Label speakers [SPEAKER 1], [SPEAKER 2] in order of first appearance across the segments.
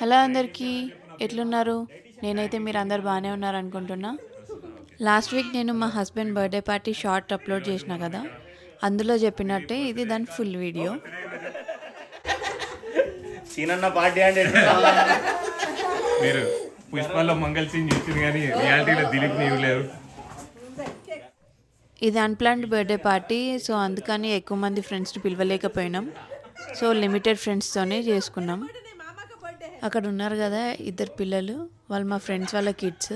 [SPEAKER 1] Hello అందరికీ ఎట్లున్నారు? నేనైతే మీరు అందరు బాగానే ఉన్నారు అనుకుంటున్నా లాస్ట్ వీక్ నేను మా husband birthday party short upload చేసిన కదా అందులో చెప్పినట్టే ఇది దాని ఫుల్ వీడియో.
[SPEAKER 2] సీనన్న పార్టీ అంటే
[SPEAKER 3] మీరు పుష్పంలో మంగళ సింగ్ చూసింది కానీ రియాలిటీలో దిలీప్ నీవు లేరు
[SPEAKER 1] ఇది అన్ప్లాన్డ్ బర్త్డే పార్టీ సో అందుకని ఎక్కువ మంది ఫ్రెండ్స్ని పిలవలేకపోయినాం. సో లిమిటెడ్ ఫ్రెండ్స్తోనే చేసుకున్నాం. అక్కడ ఉన్నారు కదా ఇద్దరు పిల్లలు వాళ్ళు మా ఫ్రెండ్స్ వాళ్ళ కిడ్స్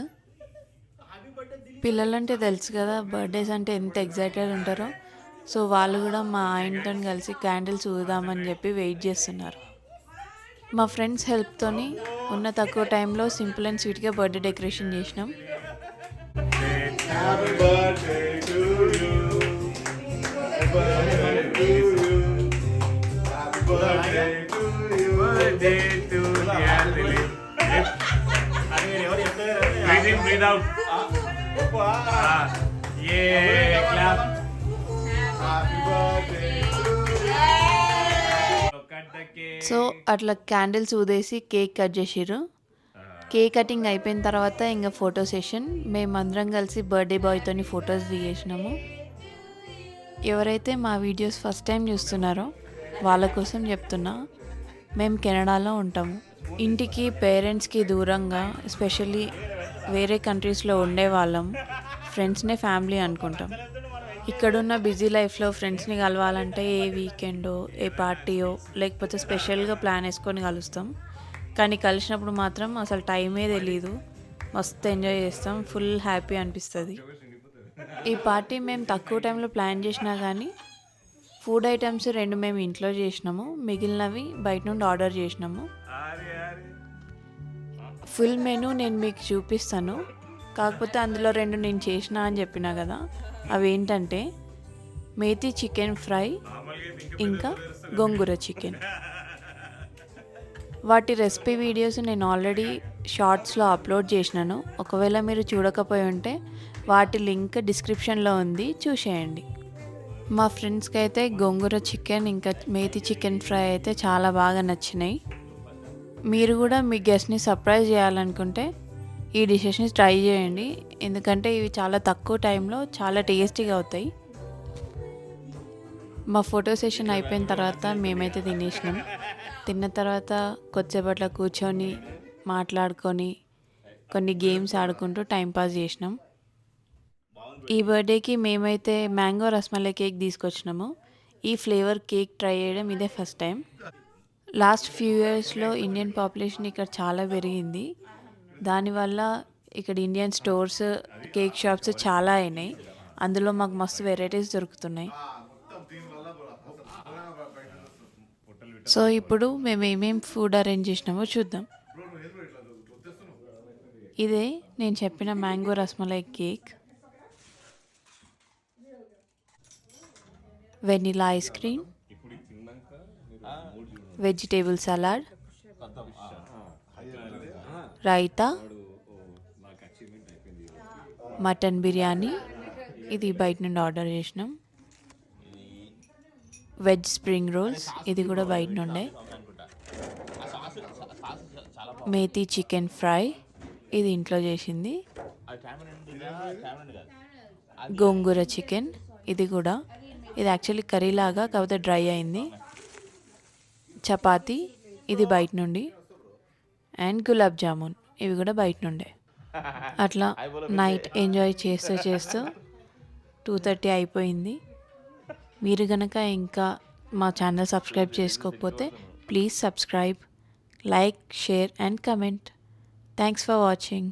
[SPEAKER 1] పిల్లలంటే తెలుసు కదా బర్త్డేస్ అంటే ఎంత ఎగ్జైటెడ్ ఉంటారో. సో వాళ్ళు కూడా మా ఆయనతో కలిసి క్యాండిల్స్ ఊదామని చెప్పి వెయిట్ చేస్తున్నారు. మా ఫ్రెండ్స్ హెల్ప్తోని ఉన్న తక్కువ టైంలో సింపుల్ అండ్ స్వీట్గా బర్త్డే డెకరేషన్ చేసినాం.
[SPEAKER 3] Breathe in, breathe out.
[SPEAKER 1] So అట్లా క్యాండిల్స్ ఊదేసి కేక్ కట్ చేసిర్రు. కేక్ కటింగ్ అయిపోయిన తర్వాత ఇంకా ఫోటో సెషన్. మేమందరం కలిసి బర్త్డే బాయ్తోని ఫొటోస్ దిగేసినాము. ఎవరైతే మా వీడియోస్ ఫస్ట్ టైం చూస్తున్నారో వాళ్ళ కోసం చెప్తున్నా. మేము కెనడాలో ఉంటాము ఇంటికి పేరెంట్స్కి దూరంగా ఎస్పెషల్లీ వేరే కంట్రీస్లో ఉండే వాళ్ళం ఫ్రెండ్స్నే ఫ్యామిలీ అనుకుంటాం. ఇక్కడున్న బిజీ లైఫ్లో ఫ్రెండ్స్ని కలవాలంటే ఏ వీకెండో ఏ పార్టీయో లేకపోతే స్పెషల్గా ప్లాన్ వేసుకొని కలుస్తాం. కానీ కలిసినప్పుడు మాత్రం అసలు టైమే తెలీదు. మస్తు ఎంజాయ్ చేస్తాం. ఫుల్ హ్యాపీ అనిపిస్తుంది. ఈ పార్టీ మేము తక్కువ టైంలో ప్లాన్ చేసినా కానీ ఫుడ్ ఐటమ్స్ రెండు మేము ఇంట్లో చేసినాము. మిగిలినవి బయట నుండి ఆర్డర్ చేసినాము. ఫుల్ మెనూ నేను మీకు చూపిస్తాను. కాకపోతే అందులో రెండు నేను చేసిన అని చెప్పిన కదా. అవి ఏంటంటే మేతి చికెన్ ఫ్రై ఇంకా గోంగూర చికెన్. వాటి రెసిపీ వీడియోస్ నేను ఆల్రెడీ షార్ట్స్లో అప్లోడ్ చేసినాను. ఒకవేళ మీరు చూడకపోయి ఉంటే వాటి లింక్ డిస్క్రిప్షన్లో ఉంది. చూసేయండి. మా ఫ్రెండ్స్కి అయితే గోంగూర చికెన్ ఇంకా మేతి చికెన్ ఫ్రై అయితే చాలా బాగా నచ్చినాయి. మీరు కూడా మీ గెస్ట్ని సర్ప్రైజ్ చేయాలనుకుంటే ఈ డిషెస్ని ట్రై చేయండి. ఎందుకంటే ఇవి చాలా తక్కువ టైంలో చాలా టేస్టీగా అవుతాయి. మా ఫోటో సెషన్ అయిపోయిన తర్వాత మేమైతే తినేసినాం. తిన్న తర్వాత కొద్దిసేపట్లో కూర్చొని మాట్లాడుకొని కొన్ని గేమ్స్ ఆడుకుంటూ టైంపాస్ చేసినాం. ఈ బర్త్డేకి మేమైతే మ్యాంగో రస్మలై కేక్ తీసుకొచ్చినాము. ఈ ఫ్లేవర్ కేక్ ట్రై చేయడం ఇదే ఫస్ట్ టైం. లాస్ట్ ఫ్యూ ఇయర్స్లో ఇండియన్ పాపులేషన్ ఇక్కడ చాలా పెరిగింది. దానివల్ల ఇక్కడ ఇండియన్ స్టోర్స్ కేక్ షాప్స్ చాలా అయినాయి. అందులో మాకు మస్తు వెరైటీస్ దొరుకుతున్నాయి. సో ఇప్పుడు మేము ఏమేం ఫుడ్ అరేంజ్ చేసినామో చూద్దాం. ఇదే నేను చెప్పిన mango rasmalai cake. Vanilla ice cream vegetable salad raita mutton biryani. ఇది బయట నుండి ఆర్డర్ చేసినాం. వెజ్ స్ప్రింగ్ రోల్స్ ఇది కూడా బయట నుండే. మేతి చికెన్ ఫ్రై ఇది ఇంట్లో చేసింది. గోంగూర చికెన్ ఇది కూడా. ఇది యాక్చువల్లీ కర్రీ లాగా కాకపోతే డ్రై అయింది. చపాతీ ఇది బయట నుండి. అండ్ గులాబ్ జామున్ ఇవి కూడా బయట నుండే. అట్లా నైట్ ఎంజాయ్ చేస్తూ చేస్తూ టూ థర్టీ అయిపోయింది. మీరు కనుక ఇంకా మా ఛానల్ సబ్స్క్రైబ్ చేసుకోకపోతే please subscribe like share and comment thanks for watching